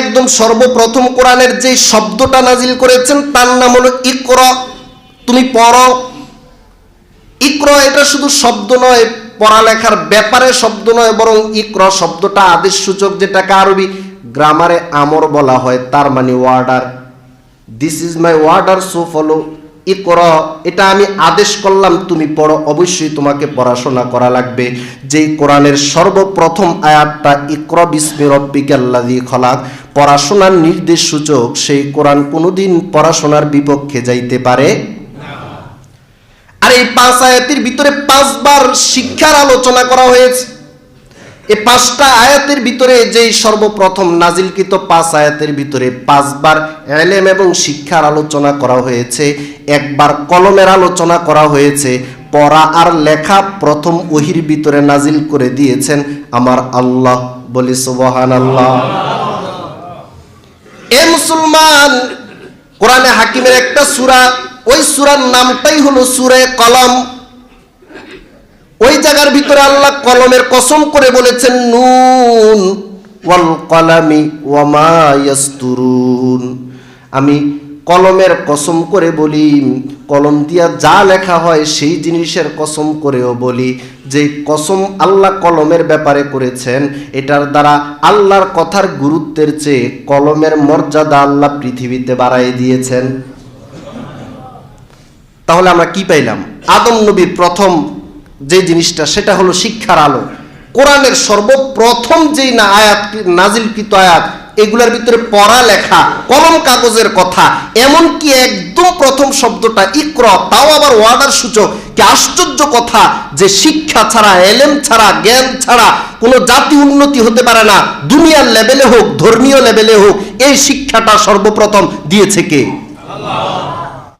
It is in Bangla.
একদম সর্বপ্রথম কোরআনের যে শব্দটা নাজিল করেছেন, তার নাম হলো ইকর। তুমি পড়ো। ইকর এটা শুধু শব্দ নয়, পড়ালেখার ব্যাপারে শব্দ নয়, বরং ইকর শব্দটা আদেশ সূচক, যেটাকে আরবি গ্রামারে আমর বলা হয়, তার মানে order this is my order so follow ইকর, এটা আমি আদেশ করলাম, তুমি পড়ো, অবশ্যই তোমাকে পড়াশোনা করা লাগবে। যেই কোরআনের সর্বপ্রথম আয়াতটা, ইকর বিস্মি রব্বিকাল্লাযী খলাক, পড়াশোনার নির্দেশ সূচক, সেই কোরআন কোনোদিন পড়াশোনার বিপক্ষে যাইতে পারে আর এই পাঁচ আয়াতের ভিতরে পাঁচবার শিক্ষার আলোচনা করা হয়েছে। এই পাঁচটা আয়াতের ভিতরে যেই সর্বপ্রথম নাজিলকৃত পাঁচ আয়াতের ভিতরে পাঁচবার এলেম এবং শিক্ষার আলোচনা করা হয়েছে, একবার কলমের আলোচনা করা হয়েছে, পড়া আর লেখা প্রথম ওহির ভিতরে নাজিল করে দিয়েছেন আমার আল্লাহ। বলি সুবহান আল্লাহ এ মুসলমান, কোরআনে হাকিমের একটা সূরা, ওই সুরার নামটাই হলো সুরে কলম। ওই জায়গার ভিতরে আল্লাহ কলমের কসম করে বলেছেন, নুন ওয়াল কলামি ওয়ামা ইয়াসতুরুন। আমি কলমের কসম করে বলি, কলম দিয়া যা লেখা হয় সেই জিনিসের কসম করেও বলি। যে কসম আল্লাহ কলমের ব্যাপারে করেছেন, এটার দ্বারা আল্লাহর কথার গুরুত্বের চেয়ে কলমের মর্যাদা আল্লাহ পৃথিবীতে বাড়াই দিয়েছেন। তাহলে আমরা কি পাইলাম? আদম নবীর প্রথম যে জিনিসটা, সেটা হলো শিক্ষার আলো। কোরআনের সর্বপ্রথম যেই না আয়াত, নাজিলকৃত আয়াত, এগুলার ভিতরে পড়া লেখা কলম কাগজের কথা, এমনকি একদম প্রথম শব্দটা, ইক্র, তাও আবার ওয়ার্ডার সূচক, কি আশ্চর্য কথা যে শিক্ষা ছাড়া, এলেম ছাড়া, জ্ঞান ছাড়া কোনো জাতি উন্নতি হতে পারে না। দুনিয়ার লেভেলে হোক, ধর্মীয় লেভেলে হোক, এই শিক্ষাটা সর্বপ্রথম দিয়েছে কে?